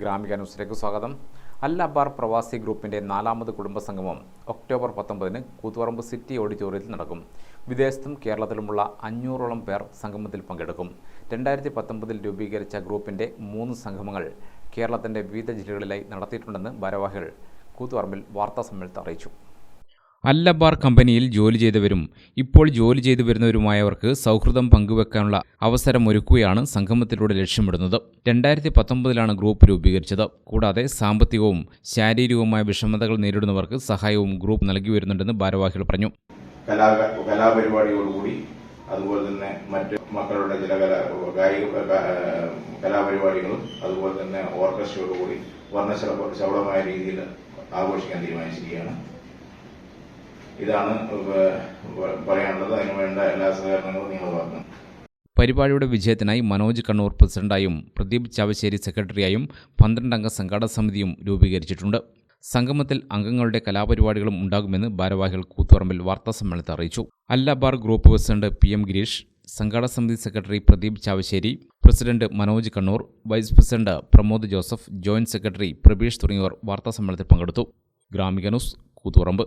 ഗ്രാമിക ന്യൂസിലേക്ക് സ്വാഗതം. അൽ അബാർ പ്രവാസി ഗ്രൂപ്പിന്റെ നാലാമത് കുടുംബസംഗമം ഒക്ടോബർ പത്തൊമ്പതിന് കൂത്തുപറമ്പ് സിറ്റി ഓഡിറ്റോറിയത്തിൽ നടക്കും. വിദേശത്തും കേരളത്തിലുമുള്ള അഞ്ഞൂറോളം പേർ സംഗമത്തിൽ പങ്കെടുക്കും. രണ്ടായിരത്തി പത്തൊമ്പതിൽ രൂപീകരിച്ച ഗ്രൂപ്പിന്റെ മൂന്ന് സംഗമങ്ങൾ കേരളത്തിന്റെ വിവിധ ജില്ലകളിലായി നടത്തിയിട്ടുണ്ടെന്ന് ഭാരവാഹികൾ കൂത്തുപറമ്പിൽ വാർത്താസമ്മേളനത്തിൽ അറിയിച്ചു. അല്ലബാർ കമ്പനിയിൽ ജോലി ചെയ്തവരും ഇപ്പോൾ ജോലി ചെയ്തു വരുന്നവരുമായവർക്ക് സൗഹൃദം പങ്കുവെക്കാനുള്ള അവസരമൊരുക്കുകയാണ് സംഗമത്തിലൂടെ ലക്ഷ്യമിടുന്നത്. രണ്ടായിരത്തി പത്തൊമ്പതിലാണ് ഗ്രൂപ്പ് രൂപീകരിച്ചത്. കൂടാതെ സാമ്പത്തികവും ശാരീരികവുമായ വിഷമതകൾ നേരിടുന്നവർക്ക് സഹായവും ഗ്രൂപ്പ് നൽകി വരുന്നുണ്ടെന്ന് ഭാരവാഹികൾ പറഞ്ഞു. കലാ കലാപരിപാടികളോടുകൂടി അതുപോലെ തന്നെ മറ്റ് മക്കളുടെ ചില കലാ കലാപരിപാടികളും അതുപോലെ തന്നെ ഓർക്കസ്ട്രയോടുകൂടി വർണശബ ശബളമായ രീതിയിൽ ആഘോഷിക്കാൻ തീരുമാനിച്ചിരിക്കുകയാണ്. ഇതാണ് പറയാനുള്ളത്. അതിന് വേണ്ട എല്ലാ സഹകരണങ്ങളും നിങ്ങൾ പറഞ്ഞു പരിപാടിയുടെ വിജയത്തിനായി മനോജ് കണ്ണൂർ പ്രസിഡന്റായും പ്രദീപ് ചാവശ്ശേരി സെക്രട്ടറിയായും പന്ത്രണ്ടംഗ സംഘാടക സമിതിയും രൂപീകരിച്ചിട്ടുണ്ട്. സംഗമത്തിൽ അംഗങ്ങളുടെ കലാപരിപാടികളും ഉണ്ടാകുമെന്ന് ഭാരവാഹികൾ കൂത്തുപറമ്പിൽ വാർത്താസമ്മേളനത്തിൽ അറിയിച്ചു. Allabar group president P M Girish സംഘാടക സമിതി secretary Pradeep Chavassery president Manoj Kannur vice president Pramod Joseph joint secretary Prabeesh തുടങ്ങിയവർ വാർത്താസമ്മേളനത്തിൽ പങ്കെടുത്തു. ഗ്രാമിക ന്യൂസ് കൂത്തുപറമ്പ്.